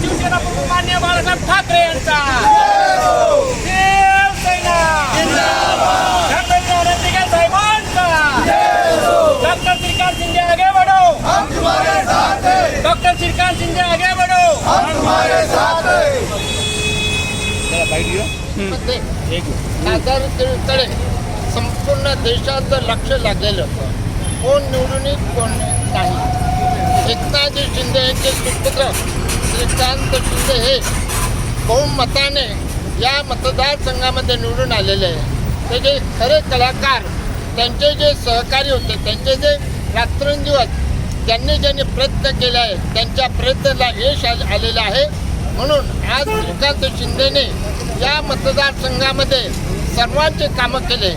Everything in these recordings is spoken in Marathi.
शिवसेना प्रमुख मान्य बाळासाहेब ठाकरे यांचा शिवसेना साहेबांचा डॉक्टर श्रीकांत शिंदे आगे बढो डॉक्टर श्रीकांत शिंदे आगे बढो मध्ये खासदारकडे संपूर्ण देशाचं लक्ष लागलेलं होतं कोण निवडून येईल, कोण नाही. एकनाथजी शिंदे यांचे सुपुत्र श्रीकांत शिंदे हे बहुमताने या मतदारसंघामध्ये निवडून आलेले आहे. ते जे खरे कलाकार त्यांचे जे सहकारी होते त्यांचे जे रात्रंदिवस त्यांनी ज्यांनी प्रयत्न केले आहे त्यांच्या प्रयत्नाला यश आलेलं आहे. म्हणून आज श्रीकांत शिंदेने या मतदारसंघामध्ये सर्वांचे कामं केले.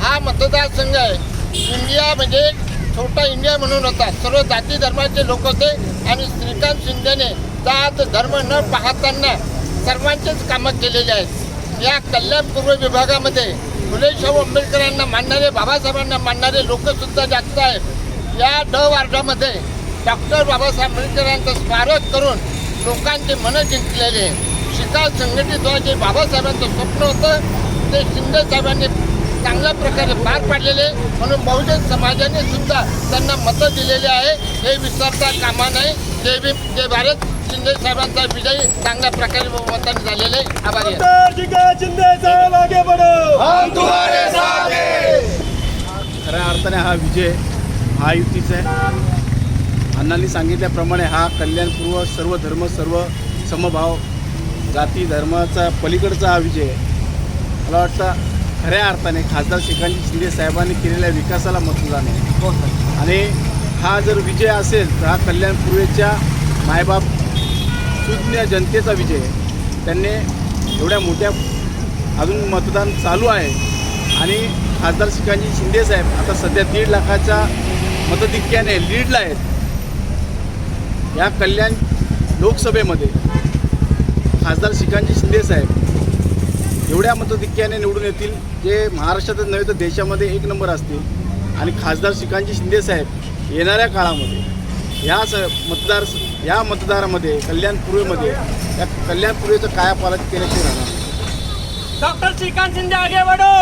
हा मतदारसंघ आहे. इंडिया म्हणजे छोटा इंडिया म्हणून होता. सर्व जाती धर्माचे लोक होते आणि श्रीकांत शिंदेने जात धर्म न पाहताना सर्वांचेच कामं केलेले आहेत. या कल्याण पूर्व विभागामध्ये फुले शाहू आंबेडकरांना मानणारे बाबासाहेबांना मानणारे लोकसुद्धा जास्त आहेत. या ड वार्डामध्ये डॉक्टर बाबासाहेब आंबेडकरांचं स्वागत करून लोकांचे मनं जिंकलेले. शिकाल संघटित व्हायचे बाबासाहेबांचं स्वप्न होतं. ते शिंदे साहेबांनी चांगल्या प्रकारे पार पाडलेले म्हणून बहुजन समाजाने सुद्धा त्यांना मतं दिलेली आहे. हे विसरता कामा नाही. जय भीम जय भारत. शिंदे साहेबांचा विजय चांगल्या प्रकारे मताने झालेले आहे. आभारी आहे. खऱ्या अर्थाने हा विजय महायुतीचा आहे. अण्णांनी सांगितल्याप्रमाणे हा कल्याणपूर्व सर्व धर्म सर्व समभाव जाती धर्माचा पलीकडचा हा विजय आहे. मला वाटतं खऱ्या अर्थाने खासदार श्रीकांत शिंदे साहेबांनी केलेल्या विकासाला मतदान आहे आणि हा जर विजय असेल तर हा कल्याण पूर्वेच्या मायबाप सुज्ञ जनतेचा विजय आहे. त्यांनी एवढ्या मोठ्या अजून मतदान चालू आहे. आणि खासदार श्रीकांतजी शिंदे साहेब आता सध्या दीड लाखाच्या मतधिक्याने लीडला आहेत. या कल्याण लोकसभेमध्ये खासदार श्रीकांतजी शिंदे साहेब एवढ्या मतधिक्याने निवडून येतील जे महाराष्ट्रातच नव्हे तर देशामध्ये एक नंबर असतील. आणि खासदार श्रीकांतजी शिंदे साहेब येणाऱ्या काळामध्ये या स मतदार या मतदारामध्ये कल्याण पूर्वेमध्ये या कल्याण पूर्वेचं कायापालट केल्याशिवाय राहणार नाही. डॉक्टर श्रीकांत शिंदे आगे बढो